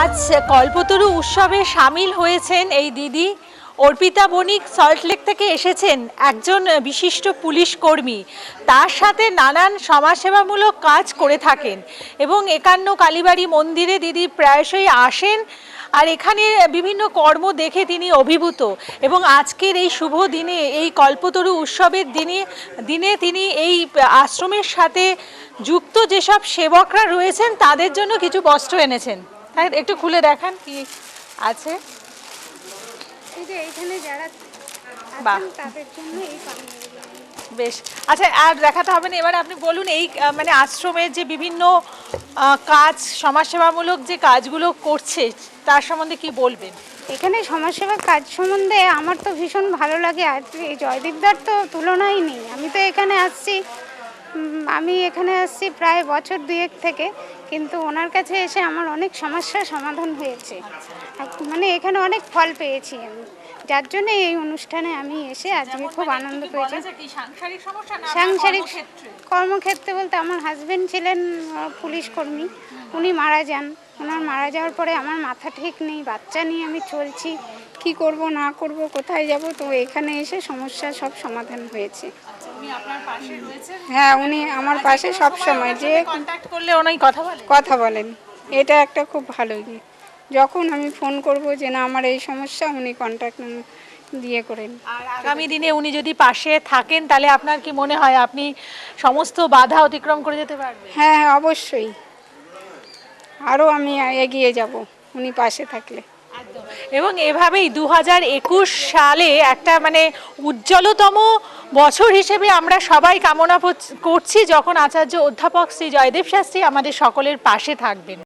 আজ কল্পতরু উৎসবে সামিল হয়েছেন এই দিদি। অর্পিতা বণিক সল্টলেক থেকে এসেছেন একজন বিশিষ্ট পুলিশ কর্মী। তার সাথে নানান সমাজসেবামূলক কাজ করে থাকেন এবং একান্ন কালীবাড়ি মন্দিরে দিদি প্রায়শই আসেন আর এখানে বিভিন্ন কর্ম দেখে তিনি অভিভূত এবং আজকের এই শুভ দিনে, এই কল্পতরু উৎসবের দিনে দিনে তিনি এই আশ্রমের সাথে যুক্ত যেসব সেবকরা রয়েছেন তাদের জন্য কিছু বস্ত্র এনেছেন। তাই একটু খুলে দেখান কি আছে। যারা বাহ। তাদের জন্য এই বেশ। আচ্ছা আর দেখাতে হবে না এবার আপনি বলুন এই মানে আশ্রমের যে বিভিন্ন কাজ সমাজসেবামূলক যে কাজগুলো করছে তার সম্বন্ধে কি বলবেন? এখানে সমাজসেবার কাজ সম্বন্ধে আমার তো ভীষণ ভালো লাগে আর এই জয়দীপদার তো তুলনাই নেই। আমি তো এখানে আসছি আমি এখানে আসছি প্রায় বছর দুয়েক থেকে কিন্তু ওনার কাছে এসে আমার অনেক সমস্যার সমাধান হয়েছে। মানে এখানে অনেক ফল পেয়েছি আমি। যার জন্য এই অনুষ্ঠানে আমি এসে আজকে খুব আনন্দ পেয়েছি। সাংসারিক কর্মক্ষেত্রে? বলতে আমার হাজবেন্ড ছিলেন পুলিশ কর্মী। উনি মারা যান। ওনার মারা যাওয়ার পরে আমার মাথা ঠিক নেই বাচ্চা নিয়ে আমি চলছি। কি করব না করব কোথায় যাব? তো এখানে এসে সমস্যার সব সমাধান হয়েছে। উনি রয়েছেন? হ্যাঁ উনি আমার পাশে সব সময় যে করলে ওনাই কথা কথা বলেন। এটা একটা খুব ভালো ইয়ে। যখন আমি ফোন করব যে না আমার এই সমস্যা উনি কন্ট্যাক্ট দিয়ে করেন। আর আগামী দিনে উনি যদি পাশে থাকেন তাহলে আপনার কি মনে হয় আপনি সমস্ত বাধা অতিক্রম করে যেতে পারবেন? হ্যাঁ হ্যাঁ অবশ্যই। আরও আমি এগিয়ে যাব উনি পাশে থাকলে। এবং এভাবেই দু হাজার একুশ সালে একটা মানে উজ্জ্বলতম বছর হিসেবে আমরা সবাই কামনা করছি যখন আচার্য অধ্যাপক শ্রী জয়দেব শাস্ত্রী আমাদের সকলের পাশে থাকবেন।